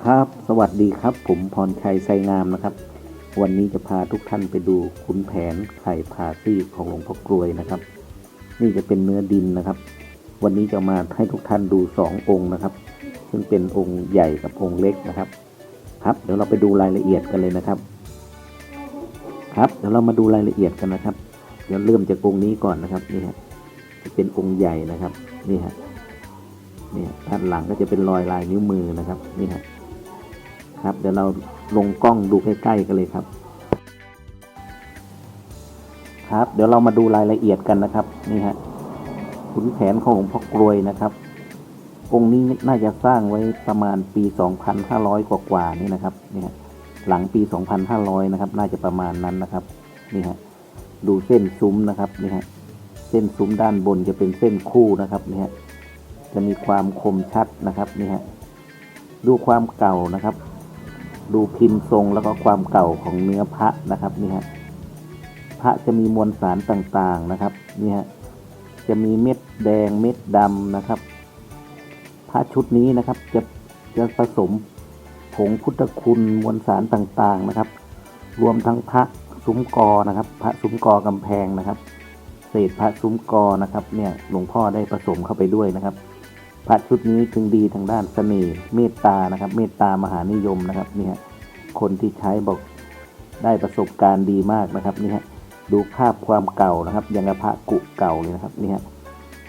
ครับ สวัสดีครับ ผมพรชัยไซงามนะครับ วันนี้จะพาทุกท่านไปดูขุนแผนไข่ผาซี่ของหลวงพ่อกลวยนะครับ นี่จะเป็นเนื้อดินนะครับ วันนี้จะมาให้ทุกท่านดูสององค์นะครับ ซึ่งเป็นองค์ใหญ่กับองค์เล็กนะครับ ครับ เดี๋ยวเราไปดูรายละเอียดกันเลยนะครับ ครับ เดี๋ยวเรามาดูรายละเอียดกันนะครับ เดี๋ยวเริ่มจากองค์นี้ก่อนนะครับ นี่ฮะจะเป็นองค์ใหญ่นะครับ นี่ฮะนี่ด้านหลังก็จะเป็นรอยลายนิ้วมือนะครับ นี่ฮะ ครับ เดี๋ยวเราลงกล้องดูใกล้ๆกันเลยครับ ครับ เดี๋ยวเรามาดูรายละเอียดกันนะครับ นี่ฮะขุนแผนของหลวงพ่อกลวยนะครับองค์นี้น่าจะสร้างไว้ประมาณปี 2,500 กว่าๆนี่นะครับนี่ฮะหลังปี 2,500 นะครับ น่าจะประมาณนั้นนะครับนี่ฮะดูเส้นซุ้มนะครับนี่ฮะเส้นซุ้มด้านบนจะเป็นเส้นคู่นะครับนี่ฮะจะมีความคมชัดนะครับนี่ฮะดูความเก่านะครับ ดูพิมพ์ทรงแล้วก็ความเก่าของเนื้อพระนะครับนี่ฮะพระจะมีมวลสารต่างๆนะครับนี่ฮะจะมีเม็ดแดงเม็ดดำนะครับ พระชุดนี้นะครับจะจะผสมผงพุทธคุณมวลสารต่างๆนะครับ รวมทั้งพระซุ้มกอนะครับ พระซุ้มกอกำแพงนะครับ เศษพระซุ้มกอนะครับ เนี่ยหลวงพ่อได้ผสมเข้าไปด้วยนะครับ พระชุดนี้จึงดีทางด้านเสน่ห์เมตตานะครับ เมตตามหานิยมนะครับนี่ฮะคนที่ใช้บอกได้ประสบการณ์ดีมากนะครับนี่ฮะดูภาพความเก่านะครับยังกับพระกุเก่าเลยนะครับนี่ฮะ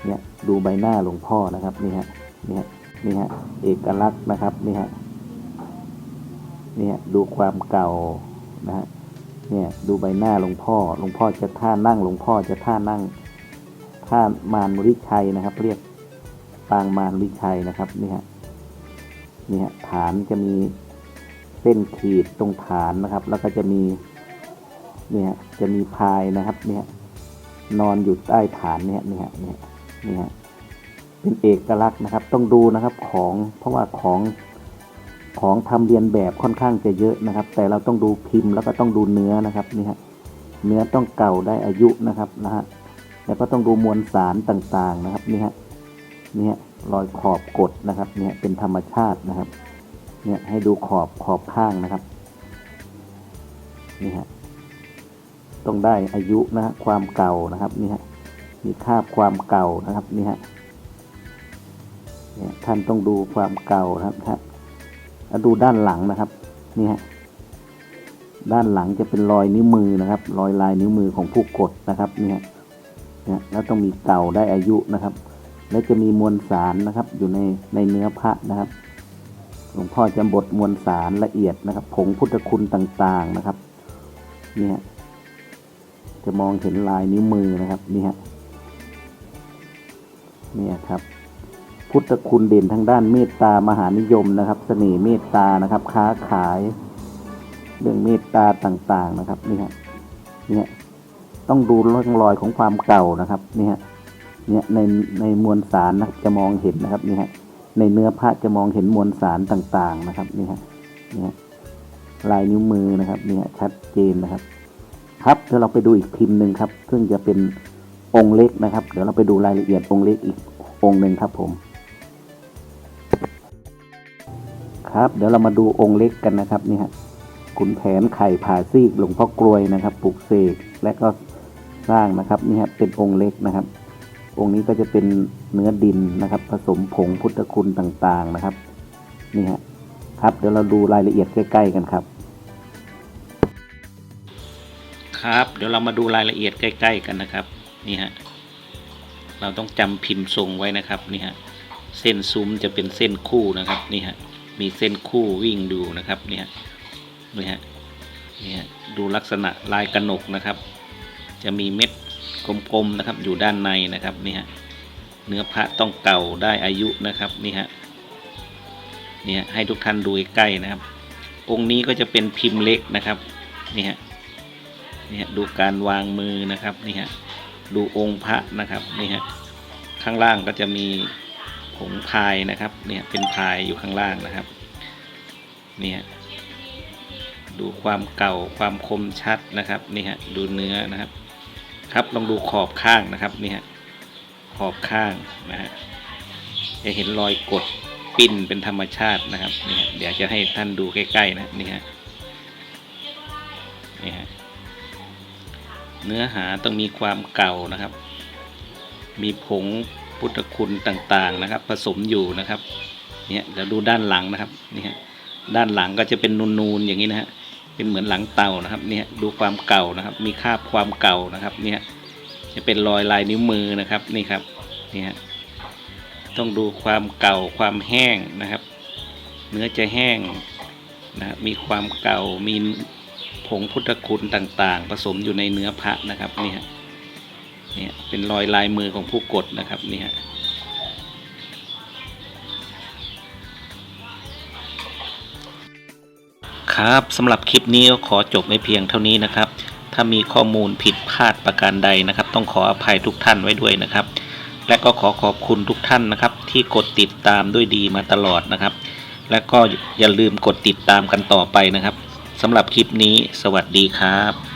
เนี่ยดูใบหน้าหลวงพ่อนะครับนี่ฮะนี่ฮะนี่ฮะเอกลักษณ์นะครับนี่ฮะนี่ฮะดูความเก่านะฮะเนี่ยดูใบหน้าหลวงพ่อหลวงพ่อจะท่านั่งหลวงพ่อจะท่านั่งท่ามารริชัยนะครับ เรียก ปางมารวิชัยนะครับนี่ฮะนี่ฮะฐานจะมีเส้นขีดตรงฐานนะครับ แล้วก็จะมีเนี่ยจะมีพายนะครับเนี่ยนอนอยู่ใต้ฐานเนี่ยนี่ฮะเนี่ยนี่ฮะเป็นเอกลักษณ์นะครับ ต้องดูนะครับของเพราะว่าของของทำเรียนแบบค่อนข้างจะเยอะนะครับ แต่เราต้องดูพิมพ์แล้วก็ต้องดูเนื้อนะครับนี่ฮะเนื้อต้องเก่าได้อายุนะครับนะฮะแล้วก็ต้องดูมวลสารต่างๆนะครับนี่ฮะ เนี่ยรอยขอบกดนะครับ เนี่ยเป็นธรรมชาตินะครับ เนี่ยให้ดูขอบขอบข้างนะครับ นี่ฮะ ต้องได้อายุนะความเก่านะครับ นี่ฮะ มีคาบความเก่านะครับ นี่ฮะ เนี่ยท่านต้องดูความเก่านะครับครับแล้วดูด้านหลังนะครับ นี่ฮะ ด้านหลังจะเป็นรอยนิ้วมือนะครับ รอยลายนิ้วมือของผู้กดนะครับ นี่ยเนี่ยแล้วต้องมีเก่าได้อายุนะครับ และจะมีมวลสารนะครับ อยู่ในในเนื้อพระนะครับ หลวงพ่อจะบดมวลสารละเอียดนะครับ ผงพุทธคุณต่างๆนะครับ เนี่ยจะมองเห็นลายนิ้วมือนะครับนี่ฮะเนี่ยครับ พุทธคุณเด่นทางด้านเมตตามหานิยมนะครับ เสน่ห์เมตตานะครับ ค้าขาย เรื่องเมตตาต่างๆนะครับนี่ฮะเนี่ยต้องดูร่องรอยของความเก่านะครับนี่ฮะ เนี่ยในในมวลสารนะจะมองเห็นนะครับนี่ฮะในเนื้อพระจะมองเห็นมวลสารต่างๆนะครับนี่ฮะนี่ฮะลายนิ้วมือนะครับนี่ฮะชัดเจนนะครับ ครับเดี๋ยวเราไปดูอีกพิมพ์หนึ่งครับ ซึ่งจะเป็นองค์เล็กนะครับ เดี๋ยวเราไปดูรายละเอียดองค์เล็กอีกองค์หนึ่งครับผมครับเดี๋ยวเรามาดูองค์เล็กกันนะครับนี่ฮะขุนแผนไข่ผ่าซีกหลวงพ่อกลวยนะครับปลูกเสกและก็สร้างนะครับนี่ฮะเป็นองค์เล็กนะครับ องค์นี้ก็จะเป็นเนื้อดินนะครับ ผสมผงพุทธคุณต่างๆนะครับ นี่ฮะครับเดี๋ยวเราดูรายละเอียดใกล้ๆกันครับ ครับเดี๋ยวเรามาดูรายละเอียดใกล้ ๆกันนะครับ นี่ฮะเราต้องจำพิมพ์ทรงไว้นะครับนี่ฮะเส้นซุ้มจะเป็นเส้นคู่นะครับนี่ฮะมีเส้นคู่วิ่งดูนะครับนี่ฮะนี่ฮะนี่ฮะดูลักษณะลายกระหนกนะครับ จะมีเม็ด กลมๆนะครับ อยู่ด้านในนะครับนี่ฮะเนื้อพระต้องเก่าได้อายุนะครับนี่ฮะนี่ฮะให้ทุกท่านดูใกล้นะครับ องค์นี้ก็จะเป็นพิมพ์เล็กนะครับนี่ฮะนี่ฮะดูการวางมือนะครับนี่ฮะดูองค์พระนะครับนี่ฮะข้างล่างก็จะมีผงพายนะครับเนี่ยเป็นพายอยู่ข้างล่างนะครับเนี่ยดูความเก่าความคมชัดนะครับนี่ฮะดูเนื้อนะครับ ครับลองดูขอบข้างนะครับนี่ฮะขอบข้างนะฮะจะเห็นรอยกดปิ้นเป็นธรรมชาตินะครับนี่ฮะเดี๋ยวจะให้ท่านดูใกล้ๆนะนี่ฮะนี่ฮะเนื้อหาต้องมีความเก่านะครับ มีผงพุทธคุณต่างๆนะครับ ผสมอยู่นะครับเนี่ยเดี๋ยวดูด้านหลังนะครับนี่ฮะด้านหลังก็จะเป็นนูนๆอย่างนี้นะฮะ เป็นเหมือนหลังเต่านะครับเนี่ยดูความเก่านะครับ มีคราบความเก่านะครับเนี่ยจะเป็นรอยลายนิ้วมือนะครับนี่ครับนี่ฮะต้องดูความเก่าความแห้งนะครับ เนื้อจะแห้งนะครับมีความเก่ามีผงพุทธคุณต่างๆ ผสมอยู่ในเนื้อพระนะครับนี่ฮะเนี่ยเป็นรอยลายมือของผู้กดนะครับนี่ฮ ครับสำหรับคลิปนี้ก็ขอจบไม่เพียงเท่านี้นะครับ ถ้ามีข้อมูลผิดพลาดประการใดนะครับ ต้องขออภัยทุกท่านไว้ด้วยนะครับ และก็ขอขอบคุณทุกท่านนะครับ ที่กดติดตามด้วยดีมาตลอดนะครับ และก็อย่าลืมกดติดตามกันต่อไปนะครับสำหรับคลิปนี้ สวัสดีครับ